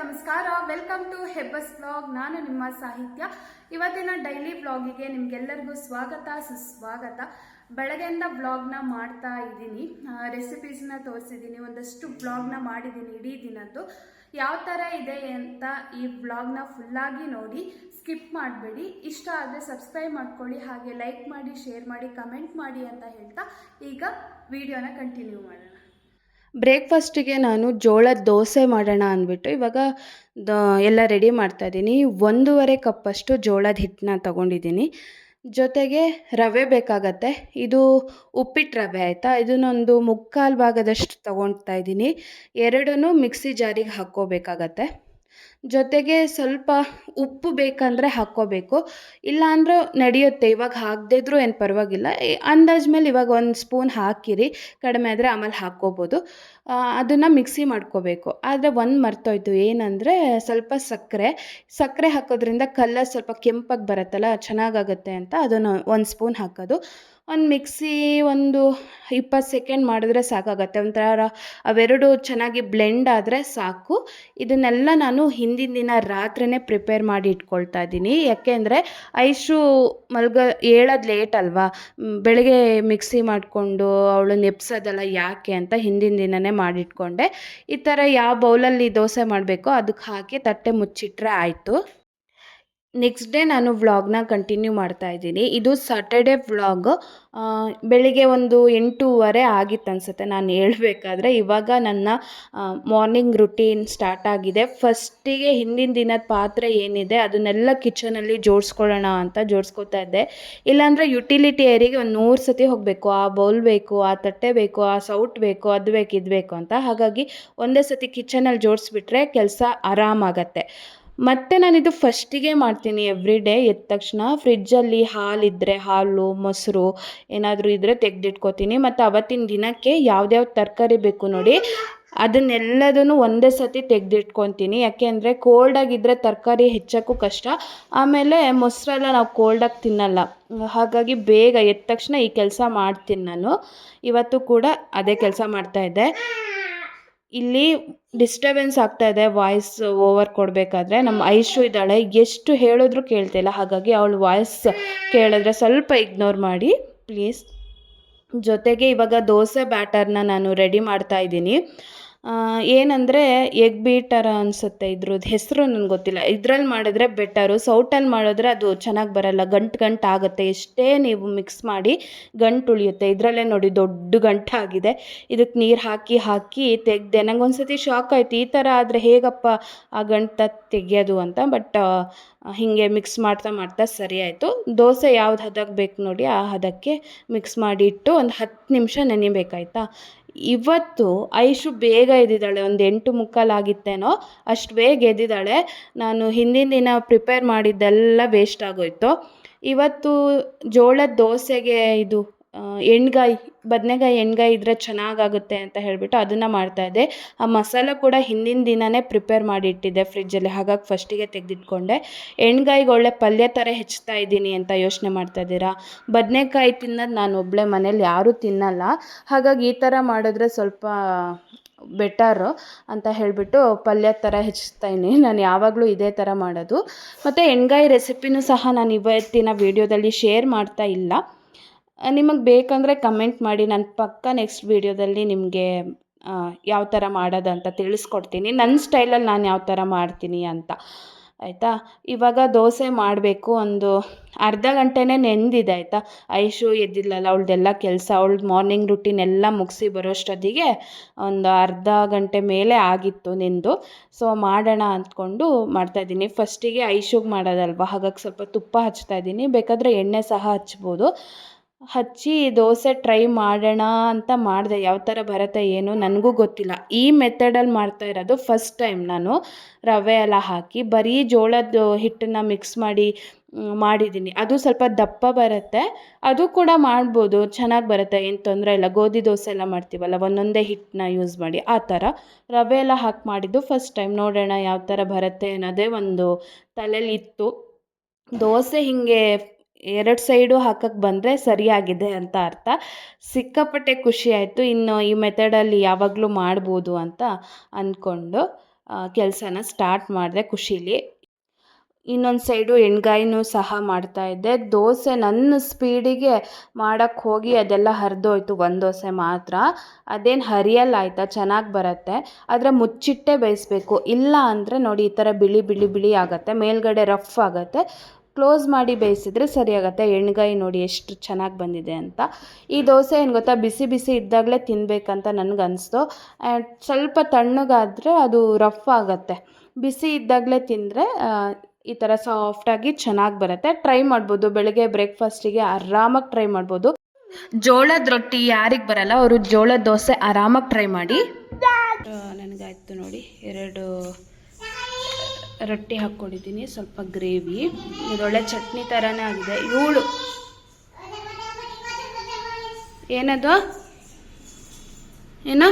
ನಮಸ್ಕಾರ. Welcome to ಹೆಬ್ಬಸ್ blog ನಾನು ನಿಮ್ಮ ಸಾಹಿತ್ಯ. ಇವತ್ತಿನ ಡೈಲಿ ಬ್ಲಾಗಿಗೆ ನಿಮ್ಗೆಲ್ಲರಿಗೂ ಸ್ವಾಗತ, ಸುಸ್ವಾಗತ. ಬೆಳಗ್ಗೆಯಿಂದ ಬ್ಲಾಗ್ನ ಮಾಡ್ತಾ ಇದ್ದೀನಿ. ರೆಸಿಪೀಸ್ನ ತೋರಿಸಿದ್ದೀನಿ. ಒಂದಷ್ಟು ಬ್ಲಾಗ್ನ ಮಾಡಿದ್ದೀನಿ ಇಡೀ ದಿನದ್ದು. ಯಾವ ಥರ ಇದೆ ಅಂತ ಈ ಬ್ಲಾಗ್ನ ಫುಲ್ಲಾಗಿ ನೋಡಿ ಸ್ಕಿಪ್ ಮಾಡಬೇಡಿ. ಇಷ್ಟ ಆದರೆ ಸಬ್ಸ್ಕ್ರೈಬ್ ಮಾಡ್ಕೊಳ್ಳಿ. ಹಾಗೆ ಲೈಕ್ ಮಾಡಿ ಶೇರ್ ಮಾಡಿ ಕಮೆಂಟ್ ಮಾಡಿ ಅಂತ ಹೇಳ್ತಾ ಈಗ ವಿಡಿಯೋನ ಕಂಟಿನ್ಯೂ ಮಾಡೋಣ. ಬ್ರೇಕ್ಫಾಸ್ಟಿಗೆ ನಾನು ಜೋಳದ ದೋಸೆ ಮಾಡೋಣ ಅಂದ್ಬಿಟ್ಟು ಇವಾಗ ದ ಎಲ್ಲ ರೆಡಿ ಮಾಡ್ತಾ ಇದ್ದೀನಿ. ಒಂದೂವರೆ ಕಪ್ಪಷ್ಟು ಜೋಳದ ಹಿಟ್ಟನ್ನ ತಗೊಂಡಿದ್ದೀನಿ. ಜೊತೆಗೆ ರವೆ ಬೇಕಾಗತ್ತೆ. ಇದು ಉಪ್ಪಿಟ್ಟು ರವೆ ಆಯಿತಾ? ಇದನ್ನೊಂದು ಮುಕ್ಕಾಲು ಭಾಗದಷ್ಟು ತಗೊಳ್ತಾ ಇದ್ದೀನಿ. ಎರಡನ್ನೂ ಮಿಕ್ಸಿ ಜಾರಿಗೆ ಹಾಕ್ಕೋಬೇಕಾಗತ್ತೆ. ಜೊತೆಗೆ ಸ್ವಲ್ಪ ಉಪ್ಪು ಬೇಕಂದರೆ ಹಾಕ್ಕೋಬೇಕು. ಇಲ್ಲಾಂದ್ರೆ ನಡೆಯುತ್ತೆ, ಇವಾಗ ಹಾಕದಿದ್ರೂ ಏನು ಪರವಾಗಿಲ್ಲ. ಅಂದಾಜ್ ಮೇಲೆ ಇವಾಗ ಒಂದು ಸ್ಪೂನ್ ಹಾಕಿರಿ, ಕಡಿಮೆ ಆದರೆ ಆಮೇಲೆ ಹಾಕ್ಕೋಬೋದು. ಅದನ್ನು ಮಿಕ್ಸಿ ಮಾಡ್ಕೋಬೇಕು. ಆದರೆ ಒಂದು ಮರ್ತೋಯ್ತು. ಏನಂದರೆ ಸ್ವಲ್ಪ ಸಕ್ಕರೆ ಸಕ್ಕರೆ ಹಾಕೋದ್ರಿಂದ ಕಲ್ಲರ್ ಸ್ವಲ್ಪ ಕೆಂಪಾಗಿ ಬರುತ್ತಲ್ಲ, ಚೆನ್ನಾಗಾಗುತ್ತೆ ಅಂತ ಅದನ್ನು ಒಂದು ಸ್ಪೂನ್ ಹಾಕೋದು. ಒಂದು ಮಿಕ್ಸಿ ಒಂದು ಇಪ್ಪತ್ತು ಸೆಕೆಂಡ್ ಮಾಡಿದ್ರೆ ಸಾಕಾಗತ್ತೆ. ಒಂಥರ ಅವೆರಡು ಚೆನ್ನಾಗಿ ಬ್ಲೆಂಡ್ ಆದರೆ ಸಾಕು. ಇದನ್ನೆಲ್ಲ ನಾನು ಹಿಂದಿನ ದಿನ ರಾತ್ರಿನೇ ಪ್ರಿಪೇರ್ ಮಾಡಿ ಇಟ್ಕೊಳ್ತಾ ಇದ್ದೀನಿ. ಯಾಕೆಂದರೆ ಐಶು ಮಲ್ಗ, ಹೇಳೋದು ಲೇಟ್ ಅಲ್ವಾ? ಬೆಳಗ್ಗೆ ಮಿಕ್ಸಿ ಮಾಡಿಕೊಂಡು ಅವಳು ನೆಪ್ಸೋದಲ್ಲ ಯಾಕೆ ಅಂತ ಹಿಂದಿನ ದಿನವೇ ಮಾಡಿಟ್ಕೊಂಡೆ. ಈ ಥರ ಯಾವ ಬೌಲಲ್ಲಿ ದೋಸೆ ಮಾಡಬೇಕೋ ಅದಕ್ಕೆ ಹಾಕಿ ತಟ್ಟೆ ಮುಚ್ಚಿಟ್ರೆ ಆಯಿತು. ನೆಕ್ಸ್ಟ್ ಡೇ ನಾನು ವ್ಲಾಗ್ನ ಕಂಟಿನ್ಯೂ ಮಾಡ್ತಾ ಇದ್ದೀನಿ. ಇದು ಸಾಟರ್ಡೆ ವ್ಲಾಗ್ ಬೆಳಿಗ್ಗೆ ಒಂದು ಎಂಟೂವರೆ ಆಗಿತ್ತು ಅನಿಸುತ್ತೆ ನಾನು ಹೇಳಬೇಕಾದ್ರೆ. ಇವಾಗ ನನ್ನ ಮಾರ್ನಿಂಗ್ ರುಟೀನ್ ಸ್ಟಾರ್ಟ್ ಆಗಿದೆ. ಫಸ್ಟಿಗೆ ಹಿಂದಿನ ದಿನದ ಪಾತ್ರೆ ಏನಿದೆ ಅದನ್ನೆಲ್ಲ ಕಿಚನಲ್ಲಿ ಜೋಡಿಸ್ಕೊಳ್ಳೋಣ ಅಂತ ಜೋಡಿಸ್ಕೊತಾ ಇದ್ದೆ. ಇಲ್ಲಾಂದರೆ ಯುಟಿಲಿಟಿ ಏರಿಗೆ ಒಂದು ನೂರು ಸತಿ ಹೋಗಬೇಕು. ಆ ಬೌಲ್ ಬೇಕು, ಆ ತಟ್ಟೆ ಬೇಕು, ಆ ಸೌಟ್ ಬೇಕು, ಅದು ಬೇಕು, ಇದು ಬೇಕು ಅಂತ. ಹಾಗಾಗಿ ಒಂದೇ ಸತಿ ಕಿಚನಲ್ಲಿ ಜೋಡಿಸ್ಬಿಟ್ರೆ ಕೆಲಸ ಆರಾಮಾಗತ್ತೆ. ಮತ್ತು ನಾನಿದು ಫಸ್ಟಿಗೆ ಮಾಡ್ತೀನಿ ಎವ್ರಿ ಡೇ ಎದ್ದ ತಕ್ಷಣ ಫ್ರಿಜ್ಜಲ್ಲಿ ಹಾಲಿದ್ದರೆ ಹಾಲು, ಮೊಸರು ಏನಾದರೂ ಇದ್ದರೆ ತೆಗೆದಿಟ್ಕೋತೀನಿ. ಮತ್ತು ಅವತ್ತಿನ ದಿನಕ್ಕೆ ಯಾವ್ದ್ಯಾವ ತರಕಾರಿ ಬೇಕು ನೋಡಿ, ಅದನ್ನೆಲ್ಲದನ್ನು ಒಂದೇ ಸತಿ ತೆಗೆದಿಟ್ಕೊತೀನಿ. ಯಾಕೆ ಅಂದರೆ ಕೋಲ್ಡಾಗಿದ್ದರೆ ತರಕಾರಿ ಹೆಚ್ಚೋಕ್ಕೂ ಕಷ್ಟ. ಆಮೇಲೆ ಮೊಸರೆಲ್ಲ ನಾವು ಕೋಲ್ಡಾಗಿ ತಿನ್ನಲ್ಲ. ಹಾಗಾಗಿ ಬೇಗ ಎದ್ದ ತಕ್ಷಣ ಈ ಕೆಲಸ ಮಾಡ್ತೀನಿ ನಾನು. ಇವತ್ತು ಕೂಡ ಅದೇ ಕೆಲಸ ಮಾಡ್ತಾಯಿದ್ದೆ ಇಲ್ಲಿ ಡಿಸ್ಟರ್ಬೆನ್ಸ್ ಆಗ್ತಾ ಇದೆ ವಾಯ್ಸ್ ಓವರ್ ಕೊಡಬೇಕಾದ್ರೆ. ನಮ್ಮ ಐಶು ಇದ್ದಾಳೆ, ಎಷ್ಟು ಹೇಳಿದ್ರು ಕೇಳ್ತಿಲ್ಲ ಹಾಗಾಗಿ ಅವಳು ವಾಯ್ಸ್ ಕೇಳಿದ್ರೆ ಸ್ವಲ್ಪ ಇಗ್ನೋರ್ ಮಾಡಿ ಪ್ಲೀಸ್ ಜೊತೆಗೆ ಇವಾಗ ದೋಸೆ ಬ್ಯಾಟರ್ನ ನಾನು ರೆಡಿ ಮಾಡ್ತಾ ಇದ್ದೀನಿ. ಏನಂದರೆ ಎಗ್ ಬೀಟರ್ ಅನಿಸುತ್ತೆ ಇದ್ರದ್ದು. ಹೆಸರು ನನಗೆ ಗೊತ್ತಿಲ್ಲ. ಇದ್ರಲ್ಲಿ ಮಾಡಿದ್ರೆ ಬೆಟರು ಸೌಟಲ್ಲಿ ಮಾಡಿದ್ರೆ ಅದು ಚೆನ್ನಾಗಿ ಬರಲ್ಲ. ಗಂಟು ಗಂಟು ಆಗುತ್ತೆ. ಎಷ್ಟೇ ನೀವು ಮಿಕ್ಸ್ ಮಾಡಿ ಗಂಟು ಉಳಿಯುತ್ತೆ. ಇದರಲ್ಲೇ ನೋಡಿ ದೊಡ್ಡ ಗಂಟಾಗಿದೆ ಇದಕ್ಕೆ ನೀರು ಹಾಕಿ ಹಾಕಿ ತೆಗೆದೆ. ನಂಗೆ ಒಂದು ಸತಿ ಶಾಕ್ ಆಯಿತು. ಈ ಥರ ಆದರೆ ಹೇಗಪ್ಪ ಆ ಗಂಟು ತೆಗೆಯೋದು ಅಂತ. ಬಟ್ ಹೀಗೆ ಮಿಕ್ಸ್ ಮಾಡ್ತಾ ಮಾಡ್ತಾ ಸರಿ ಆಯಿತು. ದೋಸೆ ಯಾವ್ದು ಹದಕ್ಕೆ ಬೇಕು ನೋಡಿ ಆ ಹದಕ್ಕೆ ಮಿಕ್ಸ್ ಮಾಡಿ ಇಟ್ಟು ಒಂದು ಹತ್ತು ನಿಮಿಷ ನೆನಿಬೇಕಾಯ್ತಾ? ಇವತ್ತು ಐಶು ಬೇಗ ಎದ್ದಿದ್ದಾಳೆ, ಒಂದು ಎಂಟು ಮುಕ್ಕಾಲು ಆಗಿತ್ತೇನೋ ಅಷ್ಟು ಬೇಗ ಎದ್ದಿದ್ದಾಳೆ. ನಾನು ಹಿಂದಿನ ದಿನ ಪ್ರಿಪೇರ್ ಮಾಡಿದ್ದೆಲ್ಲ ವೇಸ್ಟ್ ಆಗೋಯ್ತು. ಇವತ್ತು ಜೋಳದ ದೋಸೆಗೆ ಇದು ಎಣ್ಗಾಯಿ ಬದನೆಕಾಯಿ, ಎಣ್ಗಾಯಿ ಇದ್ದರೆ ಚೆನ್ನಾಗಾಗುತ್ತೆ ಅಂತ ಹೇಳಿಬಿಟ್ಟು ಅದನ್ನು ಮಾಡ್ತಾಯಿದ್ದೆ ಆ ಮಸಾಲ ಕೂಡ ಹಿಂದಿನ ದಿನವೇ ಪ್ರಿಪೇರ್ ಮಾಡಿ ಇಟ್ಟಿದ್ದೆ ಫ್ರಿಜ್ಜಲ್ಲಿ. ಹಾಗಾಗಿ ಫಸ್ಟಿಗೆ ತೆಗೆದಿಟ್ಕೊಂಡೆ. ಎಣ್ಗಾಯಿಗೆ ಒಳ್ಳೆ ಪಲ್ಯ ಥರ ಹೆಚ್ಚುತ್ತಾ ಇದ್ದೀನಿ ಅಂತ ಯೋಚನೆ ಮಾಡ್ತಾ ಇದ್ದೀರಾ? ಬದನೆಕಾಯಿ ತಿನ್ನೋದು ನಾನು ಒಬ್ಬಳೇ ಮನೇಲಿ ಯಾರೂ ತಿನ್ನಲ್ಲ. ಹಾಗಾಗಿ ಈ ಥರ ಮಾಡಿದ್ರೆ ಸ್ವಲ್ಪ ಬೆಟರು ಅಂತ ಹೇಳಿಬಿಟ್ಟು ಪಲ್ಯ ಥರ ಹೆಚ್ಚಿಸ್ತಾಯಿನಿ ನಾನು ಯಾವಾಗಲೂ ಇದೇ ಥರ ಮಾಡೋದು. ಮತ್ತು ಎಣ್ಗಾಯಿ ರೆಸಿಪಿನೂ ಸಹ ನಾನು ಇವತ್ತಿನ ವೀಡಿಯೋದಲ್ಲಿ ಶೇರ್ ಮಾಡ್ತಾ ಇಲ್ಲ. ನಿಮಗೆ ಬೇಕಂದರೆ ಕಮೆಂಟ್ ಮಾಡಿ. ನಾನು ಪಕ್ಕ ನೆಕ್ಸ್ಟ್ ವೀಡಿಯೋದಲ್ಲಿ ನಿಮಗೆ ಯಾವ ಥರ ಮಾಡೋದಂತ ತಿಳಿಸ್ಕೊಡ್ತೀನಿ. ನನ್ನ ಸ್ಟೈಲಲ್ಲಿ ನಾನು ಯಾವ ಥರ ಮಾಡ್ತೀನಿ ಅಂತ. ಆಯಿತಾ? ಇವಾಗ ದೋಸೆ ಮಾಡಬೇಕು ಒಂದು ಅರ್ಧ ಗಂಟೆನೇ ನೆಂದಿದೆ, ಆಯಿತಾ? ಐಶು ಎದ್ದಿಲ್ಲಲ್ಲ ಅವಳದೆಲ್ಲ ಕೆಲಸ ಅವಳ್ದು ಮಾರ್ನಿಂಗ್ ರುಟೀನ್ ಎಲ್ಲ ಮುಗಿಸಿ ಬರೋಷ್ಟೊತ್ತಿಗೆ ಒಂದು ಅರ್ಧ ಗಂಟೆ ಮೇಲೆ ಆಗಿತ್ತು ನಿಂದು. ಸೊ ಮಾಡೋಣ ಅಂದ್ಕೊಂಡು ಮಾಡ್ತಾಯಿದ್ದೀನಿ ಫಸ್ಟಿಗೆ ಐಶುಗೆ ಮಾಡೋದಲ್ವ? ಹಾಗಾಗಿ ಸ್ವಲ್ಪ ತುಪ್ಪ ಹಚ್ತಾ ಇದ್ದೀನಿ. ಬೇಕಾದರೆ ಎಣ್ಣೆ ಸಹ ಹಚ್ಬೋದು. ಹಚ್ಚಿ ದೋಸೆ ಟ್ರೈ ಮಾಡೋಣ ಅಂತ ಮಾಡಿದೆ. ಯಾವ ಥರ ಬರುತ್ತೆ ಏನು ನನಗೂ ಗೊತ್ತಿಲ್ಲ. ಈ ಮೆಥಡಲ್ಲಿ ಮಾಡ್ತಾ ಇರೋದು ಫಸ್ಟ್ ಟೈಮ್ ನಾನು ರವೆ ಎಲ್ಲ ಹಾಕಿ, ಬರೀ ಜೋಳದ ಹಿಟ್ಟನ್ನು ಮಿಕ್ಸ್ ಮಾಡಿ ಮಾಡಿದ್ದೀನಿ. ಅದು ಸ್ವಲ್ಪ ದಪ್ಪ ಬರುತ್ತೆ. ಅದು ಕೂಡ ಮಾಡ್ಬೋದು. ಚೆನ್ನಾಗಿ ಬರುತ್ತೆ. ಏನು ತೊಂದರೆ ಇಲ್ಲ. ಗೋಧಿ ದೋಸೆ ಎಲ್ಲ ಮಾಡ್ತೀವಲ್ಲ, ಒಂದೊಂದೇ ಹಿಟ್ಟನ್ನ ಯೂಸ್ ಮಾಡಿ. ಆ ಥರ ರವೆ ಎಲ್ಲ ಹಾಕಿ ಮಾಡಿದ್ದು ಫಸ್ಟ್ ಟೈಮ್ ನೋಡೋಣ ಯಾವ ಥರ ಬರುತ್ತೆ ಅನ್ನೋದೇ ಒಂದು ತಲೆಯಲ್ಲಿ ಇತ್ತು. ದೋಸೆ ಹೀಗೆ ಎರಡು ಸೈಡು ಹಾಕಕ್ಕೆ ಬಂದರೆ ಸರಿಯಾಗಿದೆ ಅಂತ ಅರ್ಥ. ಸಿಕ್ಕಾಪಟ್ಟೆ ಖುಷಿ ಆಯಿತು. ಇನ್ನು ಈ ಮೆಥಡಲ್ಲಿ ಯಾವಾಗಲೂ ಮಾಡ್ಬೋದು ಅಂತ ಅಂದ್ಕೊಂಡು ಕೆಲಸನ ಸ್ಟಾರ್ಟ್ ಮಾಡಿದೆ ಖುಷೀಲಿ. ಇನ್ನೊಂದು ಸೈಡು ಎಣ್ಗಾಯಿನೂ ಸಹ ಮಾಡ್ತಾಯಿದ್ದೆ ದೋಸೆ ನನ್ನ ಸ್ಪೀಡಿಗೆ ಮಾಡೋಕ್ಕೆ ಹೋಗಿ ಅದೆಲ್ಲ ಹರಿದೋಯ್ತು, ಒಂದು ದೋಸೆ ಮಾತ್ರ. ಅದೇನು ಹರಿಯಲ್ಲ ಆಯಿತಾ, ಚೆನ್ನಾಗಿ ಬರುತ್ತೆ. ಆದರೆ ಮುಚ್ಚಿಟ್ಟೆ ಬೇಯಿಸ್ಬೇಕು. ಇಲ್ಲ ಅಂದರೆ ನೋಡಿ ಈ ಥರ ಬಿಳಿ ಬಿಳಿ ಬಿಳಿ ಆಗುತ್ತೆ. ಮೇಲ್ಗಡೆ ರಫ್ ಆಗುತ್ತೆ. ಕ್ಲೋಸ್ ಮಾಡಿ ಬೇಯಿಸಿದ್ರೆ ಸರಿಯಾಗತ್ತೆ. ಎಣ್ಣೆಗಾಯಿ ನೋಡಿ ಎಷ್ಟು ಚೆನ್ನಾಗಿ ಬಂದಿದೆ ಅಂತ. ಈ ದೋಸೆ ಏನು ಗೊತ್ತಾ? ಬಿಸಿ ಬಿಸಿ ಇದ್ದಾಗಲೇ ತಿನ್ನಬೇಕಂತ ನನಗನ್ನಿಸ್ತು ಆ್ಯಂಡ್ ಸ್ವಲ್ಪ ತಣ್ಣಗಾದರೆ ಅದು ರಫ್ ಆಗುತ್ತೆ. ಬಿಸಿ ಇದ್ದಾಗಲೇ ತಿಂದರೆ ಈ ಥರ ಸಾಫ್ಟಾಗಿ ಚೆನ್ನಾಗಿ ಬರುತ್ತೆ. ಟ್ರೈ ಮಾಡ್ಬೋದು. ಬೆಳಗ್ಗೆ ಬ್ರೇಕ್ಫಾಸ್ಟಿಗೆ ಆರಾಮಾಗಿ ಟ್ರೈ ಮಾಡ್ಬೋದು. ಜೋಳದ ರೊಟ್ಟಿ ಯಾರಿಗೆ ಬರಲ್ಲ. ಅವರು ಜೋಳದ ದೋಸೆ ಆರಾಮಾಗಿ ಟ್ರೈ ಮಾಡಿ. ನನಗಾಯ್ತು ನೋಡಿ. ಎರಡು ರೊಟ್ಟಿ ಹಾಕ್ಕೊಂಡಿದ್ದೀನಿ, ಸ್ವಲ್ಪ ಗ್ರೇವಿ. ಇದೊಳ್ಳೆ ಚಟ್ನಿ ಥರನೇ ಆಗಿದೆ. ಏಳು. ಏನದು? ಏನ?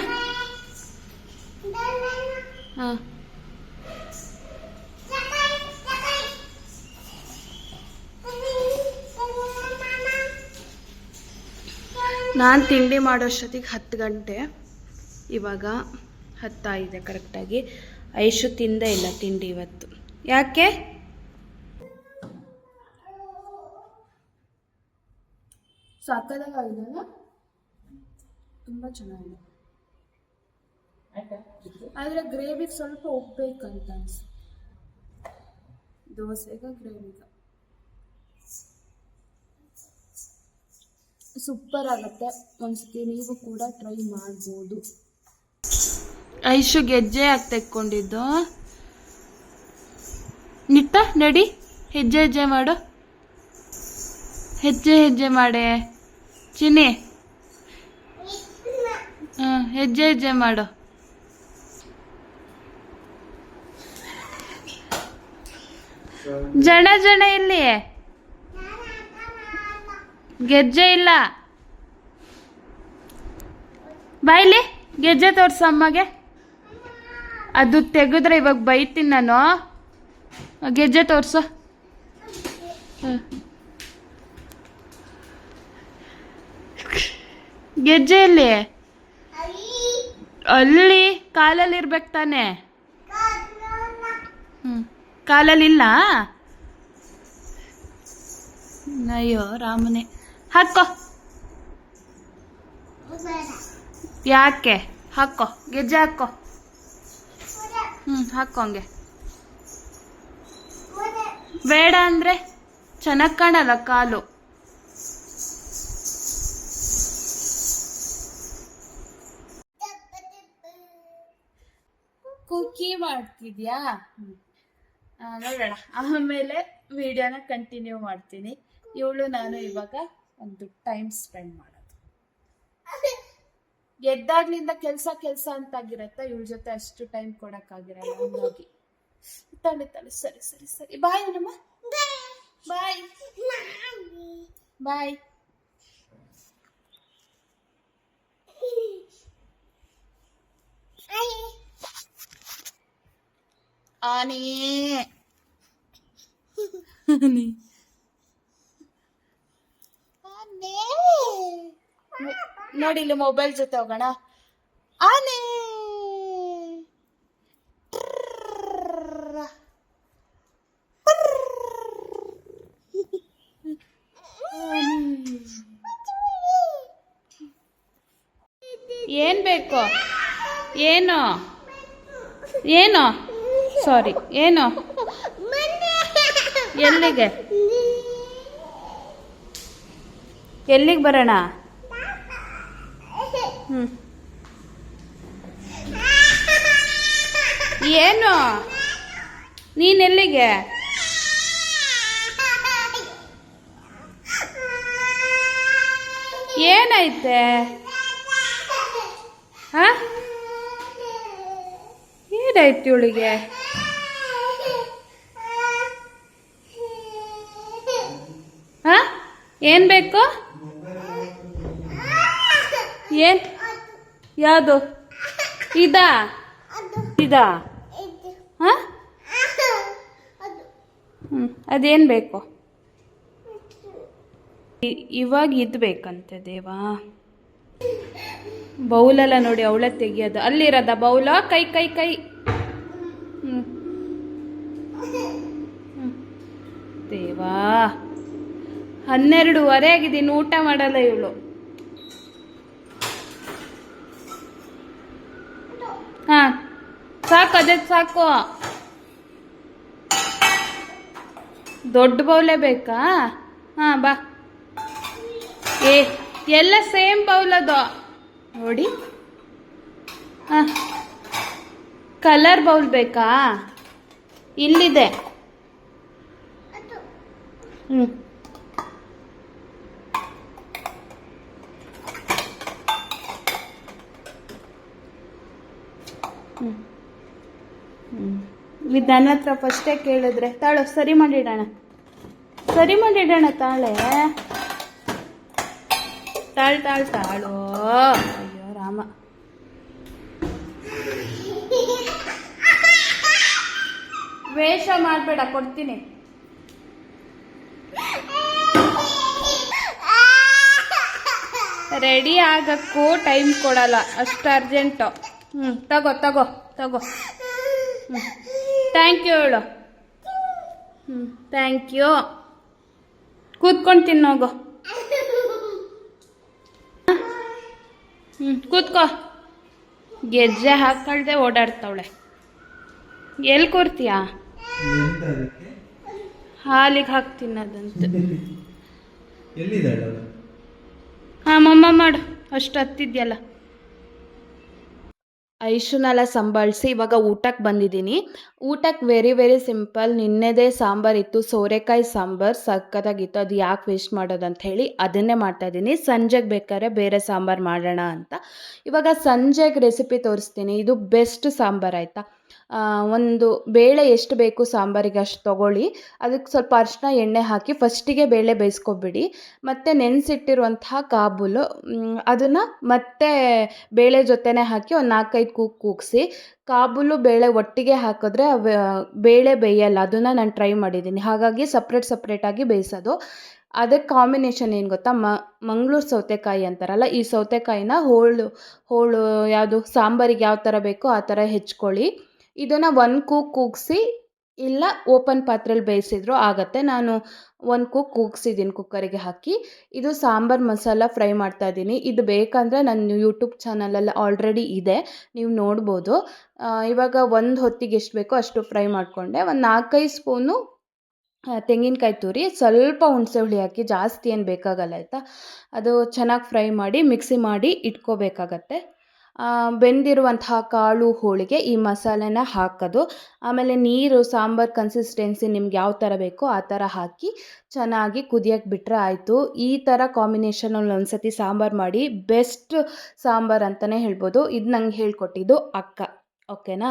ನಾನು ತಿಂಡಿ ಮಾಡೋಷ್ಟೊತ್ತಿಗೆ ಹತ್ತು ಗಂಟೆ. ಇವಾಗ ಹತ್ತಾಗಿದೆ ಕರೆಕ್ಟಾಗಿ ಐಶು ತಿಂದೇ ಇಲ್ಲ, ತಿಂಡಿ ಇವತ್ತು. ಯಾಕೆ? ಸಾಕದಾಗಿದೆಯಲ್ಲ ತುಂಬ ಚೆನ್ನಾಗಿದೆ. ಆದರೆ ಗ್ರೇವಿಗೆ ಸ್ವಲ್ಪ ಉಪ್ಪಬೇಕಂತ ಅನ್ಸುತ್ತೆ. ದೋಸೆಗ ಗ್ರೇವಿಗೆ. ಸೂಪರ್ ಆಗುತ್ತೆ. ಒಂದ್ಸತಿ ನೀವು ಕೂಡ ಟ್ರೈ ಮಾಡ್ಬೋದು. ಐಶು ಗೆಜ್ಜೆ ಯಾಕೆ ತೆಕ್ಕೊಂಡಿದ್ದು ನಿಟ್ಟ ನಡಿ, ಹೆಜ್ಜೆ ಹೆಜ್ಜೆ ಮಾಡು. ಹೆಜ್ಜೆ ಹೆಜ್ಜೆ ಮಾಡೆ. ಚಿನ್ನಿ. ಹಾಂ ಹೆಜ್ಜೆ ಹೆಜ್ಜೆ ಮಾಡು. ಜನ ಜನ ಇಲ್ಲಿ. ಗೆಜ್ಜೆ ಇಲ್ಲ. ಬಾಯ್ಲಿ ಗೆಜ್ಜೆ ತೋರ್ಸು ಅಮ್ಮಗೆ. ಅದು ತೆಗೆದ್ರೆ ಇವಾಗ ಬೈತೀನಿ ನಾನು. ಗೆಜ್ಜೆ ತೋರ್ಸು. ಗೆಜ್ಜೆಯಲ್ಲಿ ಅಲ್ಲಿ ಕಾಲಲ್ಲಿ ಇರ್ಬೇಕು ತಾನೆ. ಹ್ಮ್. ಕಾಲಲ್ಲಿ ಇಲ್ಲ? ಅಯ್ಯೋ, ರಾಮನೇ. ಹಾಕೋ. ಯಾಕೆ? ಹಾಕೋ. ಗೆಜ್ಜೆ ಹಾಕೋ. ಹ್ಞೂ ಹಾಕೋ ಹಂಗೆ. ಬೇಡ ಅಂದರೆ ಚೆನ್ನಾಗಿ ಕಾಣಲ್ಲ ಕಾಲು. ಕುಕ್ಕಿ ಮಾಡ್ತಿದ್ಯಾ? ನೋಡೋಣ ಆಮೇಲೆ ವಿಡಿಯೋನ ಕಂಟಿನ್ಯೂ ಮಾಡ್ತೀನಿ. ಇವಳು, ನಾನು ಇವಾಗ ಒಂದು ಟೈಮ್ ಸ್ಪೆಂಡ್ ಮಾಡೋದು. ಎದ್ದಾಗ್ಲಿಂದ ಕೆಲಸ ಕೆಲಸ ಅಂತಾಗಿರತ್ತ ಇವಳ ಜೊತೆ ಅಷ್ಟು ಟೈಮ್ ಕೊಡಕ್ಕಾಗಿರಲ್ಲ ಹಂಗಾಗಿ. ತಾನೆ ತಾನೆ ಸರಿ ಸರಿ ಸರಿ. ಬಾಯ್ ಅನಮ್ಮ ಬಾಯ್ ಬಾಯ್ ಆನಿ. ಆನಿ. ನೋಡಿ ಇಲ್ಲಿ ಮೊಬೈಲ್ ಜೊತೆ ಹೋಗೋಣ. ಆನೆ ಏನ್ ಬೇಕು? ಏನು? ಏನು? ಸಾರಿ ಏನು? ಎಲ್ಲಿಗೆ? ಎಲ್ಲಿಗೆ ಬರೋಣ ಹ್ಞೂ ಏನು ನೀನು ಎಲ್ಲಿಗೆ? ಏನೈತೆ ಹಾ? ಏನಾಯ್ತು ಇವಳಿಗೆ? ಹಾ? ಏನು ಬೇಕು? ಏನ್? ಯಾವುದು? ಇದಾ? ಇದಾ ಹಾ ಹ್ಞೂ ಅದೇನು ಬೇಕು? ಇವಾಗ ಇದು ಬೇಕಂತೆ ದೇವಾ. ಬೌಲೆಲ್ಲ ನೋಡಿ ಅವಳೆ ತೆಗಿಯೋದು. ಅಲ್ಲಿರೋದ ಬೌಲ? ಕೈ ಕೈ ಕೈ. ಹ್ಞೂ ದೇವಾ. ಹನ್ನೆರಡುವರೆ ಆಗಿದ್ದೀನಿ ಊಟ ಮಾಡಲ್ಲ ಇವಳು. ಹಾಂ. ಸಾಕು, ಅದೇ ಸಾಕು. ದೊಡ್ಡ ಬೌಲೆ ಬೇಕಾ? ಹಾಂ, ಬಾ. ಏ, ಎಲ್ಲ ಸೇಮ್ ಬೌಲ್ ಅದು ನೋಡಿ. ಹಾಂ. ಕಲರ್ ಬೌಲ್ ಬೇಕಾ? ಇಲ್ಲಿದೆ. ಹ್ಞೂ ಹ್ಞೂ ಇದು ನನ್ನ ಹತ್ರ ಫಸ್ಟೇ ಕೇಳಿದ್ರೆ, ತಾಳು ಸರಿ ಮಾಡಿಡೋಣ. ಸರಿ ಮಾಡಿಡೋಣ ತಾಳೆ. ತಾಳ್ ತಾಳ್, ತಾಳು. ಅಯ್ಯೋ, ರಾಮ. ವೇಷ ಮಾಡಬೇಡ, ಕೊಡ್ತೀನಿ. ರೆಡಿ ಆಗಕ್ಕೂ ಟೈಮ್ ಕೊಡಲ್ಲ, ಅಷ್ಟು ಅರ್ಜೆಂಟು ಹ್ಞೂ ತಗೋ ತಗೋ ತಗೋ. ಹ್ಞೂ ಥ್ಯಾಂಕ್ ಯು ಹೇಳು. ಹ್ಞೂ ಥ್ಯಾಂಕ್ ಯು ಕೂತ್ಕೊಂಡು ತಿನ್ನೋಗು. ಹ್ಞೂ ಕೂತ್ಕೋ. ಗೆಜ್ಜೆ ಹಾಕೊಳ್ದೆ ಓಡಾಡ್ತವಳೆ. ಎಲ್ಲಿ ಕೂರ್ತೀಯಾ ಹಾಲಿಗೆ ಹಾಕಿ ತಿನ್ನೋದಂತ. ಹಾಂ ಮಮ್ಮ ಮಾಡು. ಅಷ್ಟು ಹತ್ತಿದ್ಯಲ್ಲ. ಐಶುನೆಲ್ಲ ಸಂಭಾಳಿಸಿ ಇವಾಗ ಊಟಕ್ಕೆ ಬಂದಿದ್ದೀನಿ. ಊಟಕ್ಕೆ ವೆರಿ ವೆರಿ ಸಿಂಪಲ್ ನಿನ್ನೆದೇ ಸಾಂಬಾರಿತ್ತು ಸೋರೆಕಾಯಿ ಸಾಂಬಾರು ಸಕ್ಕತ್ತಾಗಿತ್ತು ಅದು ಯಾಕೆ ವೇಸ್ಟ್ ಮಾಡೋದು ಅಂತ ಹೇಳಿ ಅದನ್ನೇ ಮಾಡ್ತಾ ಇದ್ದೀನಿ. ಸಂಜೆಗೆ ಬೇಕಾದ್ರೆ ಬೇರೆ ಸಾಂಬಾರು ಮಾಡೋಣ ಅಂತ. ಇವಾಗ ಸಂಜೆಗೆ ರೆಸಿಪಿ ತೋರಿಸ್ತೀನಿ. ಇದು ಬೆಸ್ಟ್ ಸಾಂಬಾರು ಆಯಿತಾ? ಒಂದು ಬೇಳೆ ಎಷ್ಟು ಬೇಕು ಸಾಂಬಾರಿಗೆ ಅಷ್ಟು ತೊಗೊಳ್ಳಿ. ಅದಕ್ಕೆ ಸ್ವಲ್ಪ ಅರಿಶಿನ ಎಣ್ಣೆ ಹಾಕಿ ಫಸ್ಟಿಗೆ ಬೇಳೆ ಬೇಯಿಸ್ಕೊಬಿಡಿ. ಮತ್ತು ನೆನೆಸಿಟ್ಟಿರುವಂತಹ ಕಾಬೂಲು ಅದನ್ನು ಮತ್ತೆ ಬೇಳೆ ಜೊತೆನೇ ಹಾಕಿ ಒಂದು ನಾಲ್ಕೈದು ಕೂಗು ಕೂಗಿಸಿ. ಕಾಬೂಲು ಬೇಳೆ ಒಟ್ಟಿಗೆ ಹಾಕಿದ್ರೆ ಬೇಳೆ ಬೇಯಲ್ಲ, ಅದನ್ನು ನಾನು ಟ್ರೈ ಮಾಡಿದ್ದೀನಿ. ಹಾಗಾಗಿ ಸಪ್ರೇಟ್ ಸಪ್ರೇಟಾಗಿ ಬೇಯಿಸೋದು. ಅದಕ್ಕೆ ಕಾಂಬಿನೇಷನ್ ಏನು ಗೊತ್ತಾ? ಮಂಗಳೂರು ಸೌತೆಕಾಯಿ ಅಂತಾರಲ್ಲ, ಈ ಸೌತೆಕಾಯಿನ ಹೋಳು ಹೋಳು ಯಾವುದು, ಸಾಂಬಾರಿಗೆ ಯಾವ ಥರ ಬೇಕೋ ಆ ಥರ ಹೆಚ್ಕೊಳ್ಳಿ. ಇದನ್ನು ಒಂದು ಕೂಕ್ ಕೂಗಿಸಿ ಇಲ್ಲ ಓಪನ್ ಪಾತ್ರೆಲಿ ಬೇಯಿಸಿದ್ರು ಆಗುತ್ತೆ. ನಾನು ಒಂದು ಕೂಕ್ ಕೂಗ್ಸಿದ್ದೀನಿ ಕುಕ್ಕರಿಗೆ ಹಾಕಿ. ಇದು ಸಾಂಬಾರು ಮಸಾಲ ಫ್ರೈ ಮಾಡ್ತಾ ಇದ್ದೀನಿ ಇದು ಬೇಕಂದರೆ ನನ್ನ ಯೂಟ್ಯೂಬ್ ಚಾನಲಲ್ಲಿ ಆಲ್ರೆಡಿ ಇದೆ. ನೀವು ನೋಡ್ಬೋದು. ಇವಾಗ ಒಂದು ಹೊತ್ತಿಗೆ ಎಷ್ಟು ಬೇಕೋ ಅಷ್ಟು ಫ್ರೈ ಮಾಡಿಕೊಂಡೆ. ಒಂದು ನಾಲ್ಕೈದು ಸ್ಪೂನು ತೆಂಗಿನಕಾಯಿ ತುರಿ, ಸ್ವಲ್ಪ ಹುಣಸೆ ಹುಳಿ ಹಾಕಿ. ಜಾಸ್ತಿ ಏನು ಬೇಕಾಗಲ್ಲ ಆಯಿತಾ? ಅದು ಚೆನ್ನಾಗಿ ಫ್ರೈ ಮಾಡಿ, ಮಿಕ್ಸಿ ಮಾಡಿ ಇಟ್ಕೋಬೇಕಾಗತ್ತೆ. ಬೆಂದಿರುವಂತಹ ಕಾಳು ಹೋಳಿಗೆ ಈ ಮಸಾಲೆನ ಹಾಕೋದು. ಆಮೇಲೆ ನೀರು, ಸಾಂಬಾರು ಕನ್ಸಿಸ್ಟೆನ್ಸಿ ನಿಮ್ಗೆ ಯಾವ ಥರ ಬೇಕೋ ಆ ಥರ ಹಾಕಿ ಚೆನ್ನಾಗಿ ಕುದಿಯಕ್ಕೆ ಬಿಟ್ಟರೆ ಆಯಿತು. ಈ ಥರ ಕಾಂಬಿನೇಷನಲ್ಲಿ ಒಂದು ಸತಿ ಸಾಂಬಾರು ಮಾಡಿ ಬೆಸ್ಟ್ ಸಾಂಬಾರು ಅಂತಲೇ ಹೇಳ್ಬೋದು. ಇದು ನಂಗೆ ಹೇಳ್ಕೊಟ್ಟಿದ್ದು ಅಕ್ಕ. ಓಕೆನಾ?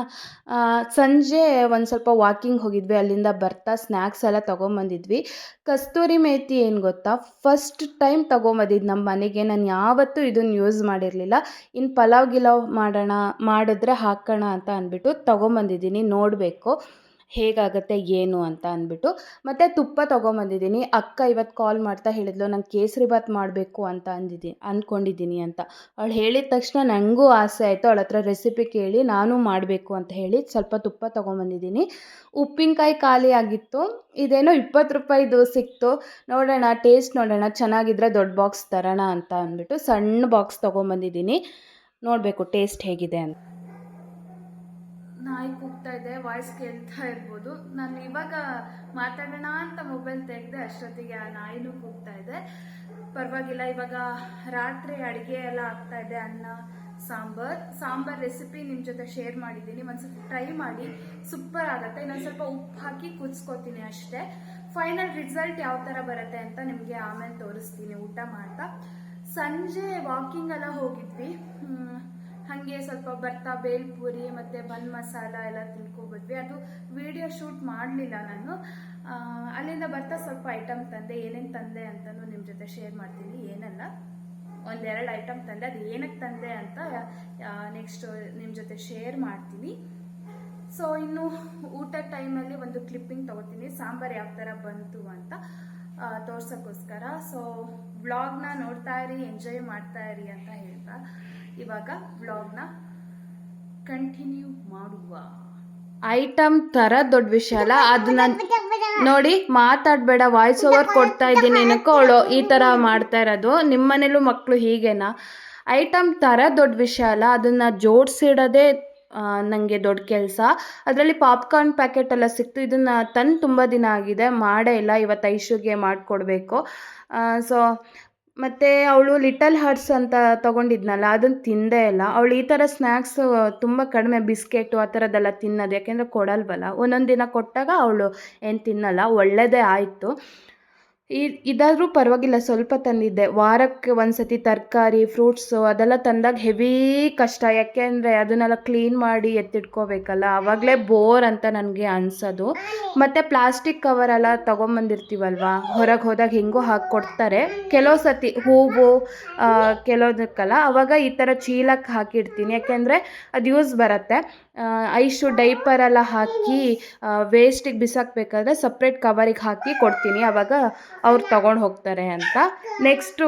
ಸಂಜೆ ಒಂದು ಸ್ವಲ್ಪ ವಾಕಿಂಗ್ ಹೋಗಿದ್ವಿ, ಅಲ್ಲಿಂದ ಬರ್ತಾ ಸ್ನ್ಯಾಕ್ಸ್ ಎಲ್ಲ ತೊಗೊಂಬಂದಿದ್ವಿ. ಕಸ್ತೂರಿ ಮೇಥಿ ಏನು ಗೊತ್ತಾ? ಫಸ್ಟ್ ಟೈಮ್ ತೊಗೊಂಬಂದಿದ್ದು ನಮ್ಮ ಮನೆಗೆ. ನಾನು ಯಾವತ್ತೂ ಇದನ್ನು ಯೂಸ್ ಮಾಡಿರಲಿಲ್ಲ. ಇನ್ನು ಪಲಾವ್ ಗಿಲಾವ್ ಮಾಡೋಣ, ಮಾಡಿದ್ರೆ ಹಾಕೋಣ ಅಂತ ಅಂದ್ಬಿಟ್ಟು ತೊಗೊಂಬಂದಿದ್ದೀನಿ, ನೋಡಬೇಕು. ಹೇಗಾಗುತ್ತೆ, ಏನು ಅಂತ ಅಂದ್ಬಿಟ್ಟು ಮತ್ತು ತುಪ್ಪ ತೊಗೊಂಬಂದಿದ್ದೀನಿ. ಅಕ್ಕ ಇವತ್ತು ಕಾಲ್ ಮಾಡ್ತಾ ಹೇಳಿದ್ಲು, ನಂಗೆ ಕೇಸರಿ ಬಾತ್ ಮಾಡಬೇಕು ಅಂತ ಅಂದಿದ್ದೀನಿ ಅಂದ್ಕೊಂಡಿದ್ದೀನಿ ಅಂತ. ಅವಳು ಹೇಳಿದ ತಕ್ಷಣ ನನಗೂ ಆಸೆ ಆಯಿತು. ಅವಳ ಹತ್ರ ರೆಸಿಪಿ ಕೇಳಿ ನಾನು ಮಾಡಬೇಕು ಅಂತ ಹೇಳಿ ಸ್ವಲ್ಪ ತುಪ್ಪ ತೊಗೊಂಬಂದಿದ್ದೀನಿ. ಉಪ್ಪಿನಕಾಯಿ ಖಾಲಿ ಆಗಿತ್ತು. ಇದೇನೋ ಇಪ್ಪತ್ತು ರೂಪಾಯಿದು ಸಿಕ್ತು. ನೋಡೋಣ, ಟೇಸ್ಟ್ ನೋಡೋಣ, ಚೆನ್ನಾಗಿದ್ರೆ ದೊಡ್ಡ ಬಾಕ್ಸ್ ತರೋಣ ಅಂತ ಅಂದ್ಬಿಟ್ಟು ಸಣ್ಣ ಬಾಕ್ಸ್ ತೊಗೊಂಬಂದಿದ್ದೀನಿ. ನೋಡಬೇಕು ಟೇಸ್ಟ್ ಹೇಗಿದೆ ಅಂತ. ನಾಯಿ ಕೂಗ್ತಾ ಇದೆ ವಾಯ್ಸ್ ಕೇಳ್ತಾ ಇರ್ಬೋದು. ನಾನು ಇವಾಗ ಮಾತಾಡೋಣ ಅಂತ ಮೊಬೈಲ್ ತೆಗೆದೆ ಅಷ್ಟೊತ್ತಿಗೆ ಆ ನಾಯಿನೂ ಕೂಗ್ತಾ ಇದೆ. ಪರವಾಗಿಲ್ಲ, ಇವಾಗ ರಾತ್ರಿ ಅಡುಗೆ ಎಲ್ಲ ಆಗ್ತಾ ಇದೆ, ಅನ್ನ, ಸಾಂಬಾರ್. ಸಾಂಬಾರ್ ರೆಸಿಪಿ ನಿಮ್ಮ ಜೊತೆ ಶೇರ್ ಮಾಡಿದ್ದೀನಿ. ಒಂದು ಸ್ವಲ್ಪ ಟ್ರೈ ಮಾಡಿ ಸೂಪರ್ ಆಗುತ್ತೆ. ಇನ್ನೊಂದು ಸ್ವಲ್ಪ ಉಪ್ಪು ಹಾಕಿ ಕುದಿಸ್ಕೋತೀನಿ ಅಷ್ಟೇ. ಫೈನಲ್ ರಿಸಲ್ಟ್ ಯಾವ ಥರ ಬರುತ್ತೆ ಅಂತ ನಿಮಗೆ ಆಮೇಲೆ ತೋರಿಸ್ತೀನಿ. ಊಟ ಮಾಡ್ತಾ. ಸಂಜೆ ವಾಕಿಂಗ್ ಎಲ್ಲ ಹೋಗಿದ್ವಿ. ಹಾಗೆ ಸ್ವಲ್ಪ ಬರ್ತಾ ಬೇಲ್ಪುರಿ ಮತ್ತು ಬನ್ ಮಸಾಲ ಎಲ್ಲ ತಿನ್ಕೊಬಿಟ್ವಿ. ಅದು ವಿಡಿಯೋ ಶೂಟ್ ಮಾಡಲಿಲ್ಲ ನಾನು. ಅಲ್ಲಿಂದ ಬರ್ತಾ ಸ್ವಲ್ಪ ಐಟಮ್ ತಂದೆ, ಏನೇನು ತಂದೆ ಅಂತಲೂ ನಿಮ್ಮ ಜೊತೆ ಶೇರ್ ಮಾಡ್ತೀನಿ. ಏನಲ್ಲ, ಒಂದೆರಡು ಐಟಮ್ ತಂದೆ. ಅದು ಏನಕ್ಕೆ ತಂದೆ ಅಂತ ನೆಕ್ಸ್ಟ್ ನಿಮ್ಮ ಜೊತೆ ಶೇರ್ ಮಾಡ್ತೀನಿ. ಸೊ ಇನ್ನು ಊಟದ ಟೈಮಲ್ಲಿ ಒಂದು ಕ್ಲಿಪ್ಪಿಂಗ್ ತೊಗೋತೀನಿ. ಸಾಂಬಾರು ಯಾವ ಥರ ಬಂತು ಅಂತ ತೋರ್ಸೋಕ್ಕೋಸ್ಕರ. ಸೊ ವ್ಲಾಗ್ನ ನೋಡ್ತಾ ಇರಿ ಎಂಜಾಯ್ ಮಾಡ್ತಾ ಇರಿ ಅಂತ ಹೇಳ್ತಾ. ಇವಾಗ ವ್ಲಾಗ್ನ ಕಂಟಿನ್ಯೂ ಮಾಡುವ. ಐಟಮ್ ತರ ದೊಡ್ಡ ವಿಷಯ ಅಲ್ಲ ಅದನ್ನ ನೋಡಿ ಮಾತಾಡಬೇಡ ವಾಯ್ಸ್ ಓವರ್ ಕೊಡ್ತಾ ಇದ್ದೀನಿ ಅವಳು ಈ ಥರ ಮಾಡ್ತಾ ಇರೋದು. ನಿಮ್ಮ ಮನೇಲೂ ಮಕ್ಕಳು ಹೀಗೇನಾ? ಐಟಮ್ ಥರ ದೊಡ್ಡ ವಿಷಯ ಅಲ್ಲ ಅದನ್ನು ಜೋಡಿಸಿಡೋದೇ ನನಗೆ ದೊಡ್ಡ ಕೆಲಸ. ಅದರಲ್ಲಿ ಪಾಪ್ಕಾರ್ನ್ ಪ್ಯಾಕೆಟ್ ಎಲ್ಲ ಸಿಕ್ತು ಇದನ್ನು ತಂದು ತುಂಬ ದಿನ ಆಗಿದೆ ಮಾಡೇ ಇಲ್ಲ ಇವತ್ತು ಐಶುಗೆ ಮಾಡಿಕೊಡ್ಬೇಕು. ಸೊ ಮತ್ತು ಅವಳು ಲಿಟಲ್ ಹರ್ಟ್ಸ್ ಅಂತ ತೊಗೊಂಡಿದ್ನಲ್ಲ ಅದನ್ನು ತಿಂದೇ ಇಲ್ಲ. ಅವಳು ಈ ಥರ ಸ್ನ್ಯಾಕ್ಸು ತುಂಬ ಕಡಿಮೆ ಬಿಸ್ಕೆಟು ಆ ಥರದ್ದೆಲ್ಲ ತಿನ್ನೋದು, ಯಾಕೆಂದರೆ ಕೊಡಲ್ವಲ್ಲ. ಒಂದೊಂದು ದಿನ ಕೊಟ್ಟಾಗ ಅವಳು ಏನು ತಿನ್ನಲ್ಲ ಒಳ್ಳೆಯದೇ ಆಯಿತು. ಈ, ಇದಾದರೂ ಪರವಾಗಿಲ್ಲ, ಸ್ವಲ್ಪ ತಂದಿದ್ದೆ. ವಾರಕ್ಕೆ ಒಂದು ಸತಿ ತರಕಾರಿ ಫ್ರೂಟ್ಸು ಅದೆಲ್ಲ ತಂದಾಗ ಹೆವಿ ಕಷ್ಟ. ಯಾಕೆಂದರೆ ಅದನ್ನೆಲ್ಲ ಕ್ಲೀನ್ ಮಾಡಿ ಎತ್ತಿಟ್ಕೋಬೇಕಲ್ಲ? ಆವಾಗಲೇ ಬೋರ್ ಅಂತ ನನಗೆ ಅನಿಸೋದು. ಮತ್ತು ಪ್ಲಾಸ್ಟಿಕ್ ಕವರೆಲ್ಲ ತೊಗೊಂಬಂದಿರ್ತೀವಲ್ವ? ಹೊರಗೆ ಹೋದಾಗ ಹೆಂಗೋ ಹಾಕಿ ಕೊಡ್ತಾರೆ ಕೆಲವು ಸತಿ ಹೂವು ಕೆಲೋದಕ್ಕಲ್ಲ ಆವಾಗ ಈ ಥರ ಚೀಲಕ್ಕೆ ಹಾಕಿಡ್ತೀನಿ. ಯಾಕೆಂದರೆ ಅದು ಯೂಸ್ ಬರುತ್ತೆ. ಐಶು ಡೈಪರ್ ಎಲ್ಲ ಹಾಕಿ ವೇಸ್ಟಿಗೆ ಬಿಸಾಕಬೇಕಾದ್ರೆ ಸಪ್ರೇಟ್ ಕವರಿಗೆ ಹಾಕಿ ಕೊಡ್ತೀನಿ. ಅವಾಗ ಅವ್ರು ತಗೊಂಡು ಹೋಗ್ತಾರೆ ಅಂತ. ನೆಕ್ಸ್ಟು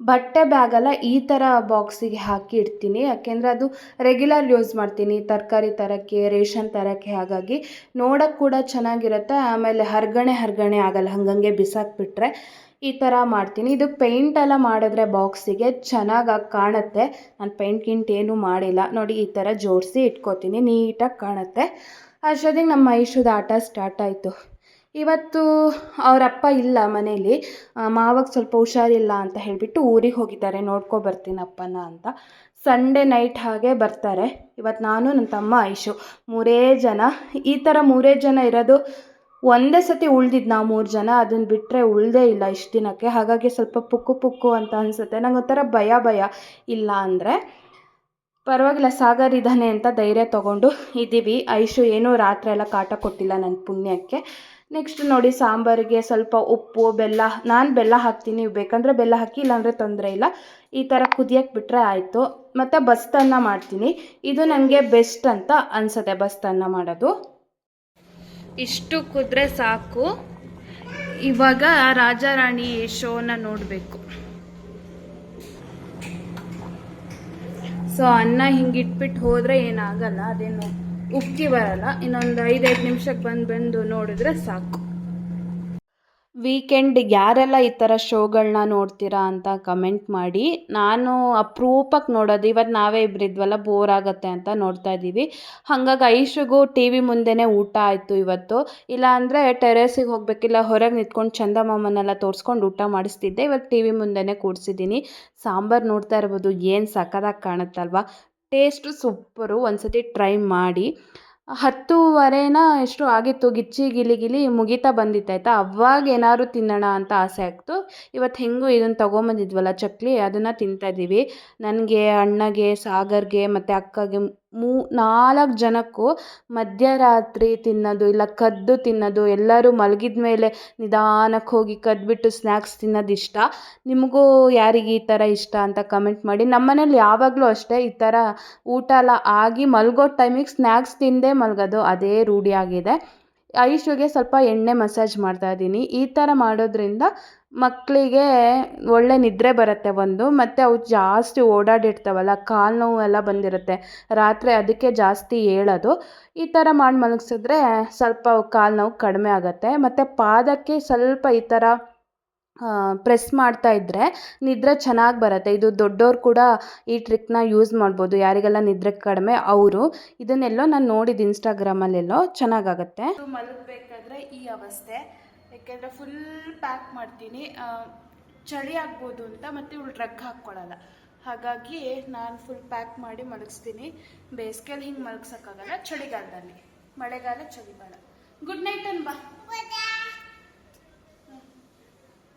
ಬಟ್ಟೆ ಬ್ಯಾಗೆಲ್ಲ ಈ ಥರ ಬಾಕ್ಸಿಗೆ ಹಾಕಿ ಇಡ್ತೀನಿ. ಯಾಕೆಂದರೆ ಅದು ರೆಗ್ಯುಲರ್ ಯೂಸ್ ಮಾಡ್ತೀನಿ. ತರಕಾರಿ ತರೋಕ್ಕೆ, ರೇಷನ್ ತರೋಕ್ಕೆ ಹಾಗಾಗಿ. ನೋಡೋಕ್ಕೆ ಕೂಡ ಚೆನ್ನಾಗಿರುತ್ತೆ. ಆಮೇಲೆ ಹರ್ಗಣೆ ಹರ್ಗಣೆ ಆಗಲ್ಲ. ಹಂಗಂಗೆ ಬಿಸಾಕ್ಬಿಟ್ರೆ ಈ ಥರ ಮಾಡ್ತೀನಿ. ಇದು ಪೇಂಟ್ ಎಲ್ಲ ಮಾಡಿದ್ರೆ ಬಾಕ್ಸಿಗೆ ಚೆನ್ನಾಗಿ ಕಾಣುತ್ತೆ. ನಾನು ಪೇಂಟ್ ಗಿಂಟ್ ಏನೂ ಮಾಡಿಲ್ಲ. ನೋಡಿ ಈ ಥರ ಜೋಡಿಸಿ ಇಟ್ಕೋತೀನಿ. ನೀಟಾಗಿ ಕಾಣುತ್ತೆ. ಅಷ್ಟೊತ್ತಿಗೆ ನಮ್ಮ ಮೈಶೂದ ಆಟ ಸ್ಟಾರ್ಟ್ ಆಯಿತು. ಇವತ್ತು ಅವರಪ್ಪ ಇಲ್ಲ ಮನೇಲಿ ಮಾವಾಗ ಸ್ವಲ್ಪ ಹುಷಾರಿಲ್ಲ ಅಂತ ಹೇಳಿಬಿಟ್ಟು ಊರಿಗೆ ಹೋಗಿದ್ದಾರೆ. ನೋಡ್ಕೊ ಬರ್ತೀನಿ ಅಪ್ಪನ ಅಂತ. ಸಂಡೇ ನೈಟ್ ಹಾಗೆ ಬರ್ತಾರೆ. ಇವತ್ತು ನಾನು ನನ್ನ ತಮ್ಮ ಐಶು, ಮೂರೇ ಜನ. ಈ ಥರ ಮೂರೇ ಜನ ಇರೋದು ಒಂದೇ ಸತಿ ಉಳ್ದಿದ್ದು ನಾವು ಮೂರು ಜನ. ಅದನ್ನು ಬಿಟ್ಟರೆ ಉಳ್ದೇ ಇಲ್ಲ ಇಷ್ಟು ದಿನಕ್ಕೆ. ಹಾಗಾಗಿ ಸ್ವಲ್ಪ ಪುಕ್ಕು ಪುಕ್ಕು ಅಂತ ಅನಿಸುತ್ತೆ. ನಂಗೆ ಒಂಥರ ಭಯ ಭಯ ಇಲ್ಲ ಅಂದರೆ ಪರವಾಗಿಲ್ಲ, ಸಾಗರ್ ಇದ್ದಾನೆ ಅಂತ ಧೈರ್ಯ ತೊಗೊಂಡು ಇದ್ದೀವಿ. ಐಶು ಏನೂ ರಾತ್ರಿ ಎಲ್ಲ ಕಾಟ ಕೊಟ್ಟಿಲ್ಲ ನನ್ನ ಪುಣ್ಯಕ್ಕೆ. ನೆಕ್ಸ್ಟ್ ನೋಡಿ ಸಾಂಬಾರಿಗೆ ಸ್ವಲ್ಪ ಉಪ್ಪು, ಬೆಲ್ಲ, ನಾನು ಬೆಲ್ಲ ಹಾಕ್ತೀನಿ. ನೀವು ಬೇಕಂದರೆ ಬೆಲ್ಲ ಹಾಕಿ, ಇಲ್ಲಾಂದರೆ ತೊಂದರೆ ಇಲ್ಲ. ಈ ಥರ ಕುದಿಯಕ್ಕೆ ಬಿಟ್ಟರೆ ಆಯಿತು. ಮತ್ತು ಬಸ್ತನ್ನ ಮಾಡ್ತೀನಿ. ಇದು ನನಗೆ ಬೆಸ್ಟ್ ಅಂತ ಅನಿಸುತ್ತೆ ಬಸ್ತನ್ನ ಮಾಡೋದು. ಇಷ್ಟು ಕುದ್ರೆ ಸಾಕು. ಇವಾಗ ರಾಜಾರಾಣಿ ಶೋನ ನೋಡಬೇಕು. ಸೊ ಅನ್ನ ಹಿಂಗೆ ಇಟ್ಬಿಟ್ಟು ಹೋದರೆ ಏನಾಗಲ್ಲ, ಅದೇನು ಉಕ್ಕಿ ಬರಲ್ಲ. ಇನ್ನೊಂದು ಐದೈದು ನಿಮಿಷಕ್ಕೆ ಬಂದು ಬಂದು ನೋಡಿದ್ರೆ ಸಾಕು. ವೀಕೆಂಡ್ ಯಾರೆಲ್ಲ ಈ ಥರ ಶೋಗಳನ್ನ ನೋಡ್ತೀರಾ ಅಂತ ಕಮೆಂಟ್ ಮಾಡಿ. ನಾನು ಅಪರೂಪಕ್ಕೆ ನೋಡೋದು. ಇವತ್ತು ನಾವೇ ಇಬ್ಬರಿದ್ವಲ್ಲ ಬೋರ್ ಆಗುತ್ತೆ ಅಂತ ನೋಡ್ತಾ ಇದ್ದೀವಿ. ಹಾಗಾಗಿ ಐಶುಗೂ ಟಿ ವಿ ಮುಂದೆನೇ ಊಟ ಆಯಿತು ಇವತ್ತು. ಇಲ್ಲಾಂದರೆ ಟೆರೇಸಿಗೆ ಹೋಗಬೇಕಿಲ್ಲ ಹೊರಗೆ ನಿಂತ್ಕೊಂಡು ಚಂದಮಾಮನೆಲ್ಲ ತೋರಿಸ್ಕೊಂಡು ಊಟ ಮಾಡಿಸ್ತಿದ್ದೆ. ಇವತ್ತು ಟಿ ವಿ ಮುಂದೆನೇ ಕೂಡಿಸಿದ್ದೀನಿ ಸಾಂಬಾರು ನೋಡ್ತಾ ಇರ್ಬೋದು. ಏನು ಸಖದಾಗಿ ಕಾಣುತ್ತಲ್ವ? Taste super. ಒಂದ್ಸತಿ ಟ್ರೈ ಮಾಡಿ. ಹತ್ತುವರೆನ ಎಷ್ಟು ಆಗಿತ್ತು, ಗಿಚ್ಚಿ ಗಿಲಿ ಗಿಲಿ ಮುಗಿತಾ ಆಯಿತಾ ಅವಾಗ ಏನಾದ್ರು ತಿನ್ನೋಣ ಅಂತ ಆಸೆ ಆಗ್ತು. ಇವತ್ತು ಹೆಂಗೂ ಇದನ್ನು ತೊಗೊಂಬಂದಿದ್ವಲ್ಲ, ಚಕ್ಲಿ, ಅದನ್ನು ತಿಂತಾಯಿದ್ದೀವಿ ನನಗೆ, ಅಣ್ಣಗೆ, ಸಾಗರ್ಗೆ, ಮತ್ತು ಅಕ್ಕಗೆ ಮೂ, ನಾಲ್ಕು ಜನಕ್ಕೂ ಮಧ್ಯರಾತ್ರಿ ತಿನ್ನೋದು ಇಲ್ಲ, ಕದ್ದು ತಿನ್ನೋದು, ಎಲ್ಲರೂ ಮಲಗಿದ ಮೇಲೆ ನಿಧಾನಕ್ಕೆ ಹೋಗಿ ಕದ್ಬಿಟ್ಟು ಸ್ನ್ಯಾಕ್ಸ್ ತಿನ್ನೋದು ಇಷ್ಟ. ನಿಮಗೂ ಯಾರಿಗೆ ಈ ಥರ ಇಷ್ಟ ಅಂತ ಕಮೆಂಟ್ ಮಾಡಿ. ನಮ್ಮನೇಲಿ ಯಾವಾಗಲೂ ಅಷ್ಟೇ ಈ ಥರ ಊಟ ಎಲ್ಲ ಆಗಿ ಮಲಗೋ ಟೈಮಿಗೆ ಸ್ನ್ಯಾಕ್ಸ್ ತಿಂದೇ ಮಲಗೋದು ಅದೇ ರೂಢಿಯಾಗಿದೆ ಐಶುಗೆ ಸ್ವಲ್ಪ ಎಣ್ಣೆ ಮಸಾಜ್ ಮಾಡ್ತಾ ಇದ್ದೀನಿ. ಈ ಥರ ಮಾಡೋದ್ರಿಂದ ಮಕ್ಕಳಿಗೆ ಒಳ್ಳೆ ನಿದ್ರೆ ಬರುತ್ತೆ ಒಂದು, ಮತ್ತು ಅವು ಜಾಸ್ತಿ ಓಡಾಡಿರ್ತಾವಲ್ಲ, ಕಾಲು ನೋವು ಎಲ್ಲ ಬಂದಿರುತ್ತೆ. ರಾತ್ರಿ ಅದಕ್ಕೆ ಜಾಸ್ತಿ ಹೇಳೋದು. ಈ ಥರ ಮಾಡಿ ಮಲಗಿಸಿದ್ರೆ ಸ್ವಲ್ಪ ಕಾಲು ನೋವು ಕಡಿಮೆ ಆಗುತ್ತೆ. ಮತ್ತು ಪಾದಕ್ಕೆ ಸ್ವಲ್ಪ ಈ ಥರ ಪ್ರೆಸ್ ಮಾಡ್ತಾ ಇದ್ದರೆ ನಿದ್ರೆ ಚೆನ್ನಾಗಿ ಬರುತ್ತೆ. ಇದು ದೊಡ್ಡವ್ರು ಕೂಡ ಈ ಟ್ರಿಕ್ನ ಯೂಸ್ ಮಾಡ್ಬೋದು. ಯಾರಿಗೆಲ್ಲ ನಿದ್ರೆ ಕಡಿಮೆ ಅವರು. ಇದನ್ನೆಲ್ಲೋ ನಾನು ನೋಡಿದ್ದು ಇನ್ಸ್ಟಾಗ್ರಾಮಲ್ಲೆಲ್ಲೋ ಚೆನ್ನಾಗಾಗತ್ತೆ. ಮಲಗಬೇಕಾದ್ರೆ ಈ ಅವಸ್ಥೆ. ಯಾಕೆಂದರೆ ಫುಲ್ ಪ್ಯಾಕ್ ಮಾಡ್ತೀನಿ. ಚಳಿ ಆಗ್ಬೋದು ಅಂತ ಮತ್ತು ಇವಳು ಡ್ರಗ್ ಹಾಕ್ಕೊಳ್ಳಲ್ಲ ಹಾಗಾಗಿ ನಾನು ಫುಲ್ ಪ್ಯಾಕ್ ಮಾಡಿ ಮಲಗಿಸ್ತೀನಿ. ಬೇಸಿಗೆಯಲ್ಲಿ ಹಿಂಗೆ ಮಲಗ್ಸೋಕ್ಕಾಗಲ್ಲ. ಚಳಿಗಾಲದಲ್ಲಿ. ಮಳೆಗಾಲ ಚಳಿಗಾಲ ಗುಡ್ ನೈಟ್ ಅನ್ ಬಾ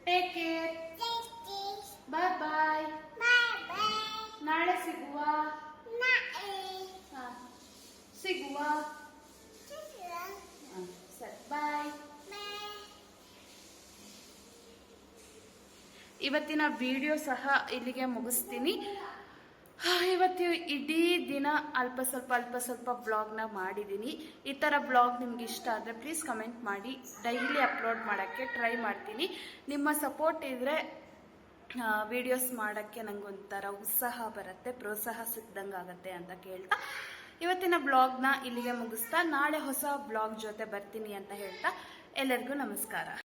ಟೇಕ್ ಕೇರ್ ಬಾಯ್ ಬಾಯ್ ನಾಳೆ ಸಿಗುವ. ಸಿಗುವ? ಸರಿ. ಬಾಯ್ ಇವತ್ತಿನ ವಿಡಿಯೋ ಸಹ ಇಲ್ಲಿಗೆ ಮುಗಿಸ್ತೀನಿ. ಇವತ್ತು ಇಡೀ ದಿನ ಅಲ್ಪ ಸ್ವಲ್ಪ ಅಲ್ಪ ಸ್ವಲ್ಪ ಬ್ಲಾಗ್ನ ಮಾಡಿದ್ದೀನಿ ಈ ಥರ ಬ್ಲಾಗ್ ನಿಮ್ಗೆ ಇಷ್ಟ ಆದರೆ ಪ್ಲೀಸ್ ಕಮೆಂಟ್ ಮಾಡಿ. ಡೈಲಿ ಅಪ್ಲೋಡ್ ಮಾಡೋಕ್ಕೆ ಟ್ರೈ ಮಾಡ್ತೀನಿ. ನಿಮ್ಮ ಸಪೋರ್ಟ್ ಇದ್ದರೆ ವಿಡಿಯೋಸ್ ಮಾಡೋಕ್ಕೆ ನನಗೊಂಥರ ಉತ್ಸಾಹ ಬರುತ್ತೆ, ಪ್ರೋತ್ಸಾಹ ಸಿಕ್ಕಿದಂಗೆ ಆಗುತ್ತೆ ಅಂತ ಕೇಳ್ತಾ. ಇವತ್ತಿನ ಬ್ಲಾಗ್ನ ಇಲ್ಲಿಗೆ ಮುಗಿಸ್ತಾ, ನಾಳೆ ಹೊಸ ಬ್ಲಾಗ್ ಜೊತೆ ಬರ್ತೀನಿ ಅಂತ ಹೇಳ್ತಾ. ಎಲ್ಲರಿಗೂ ನಮಸ್ಕಾರ.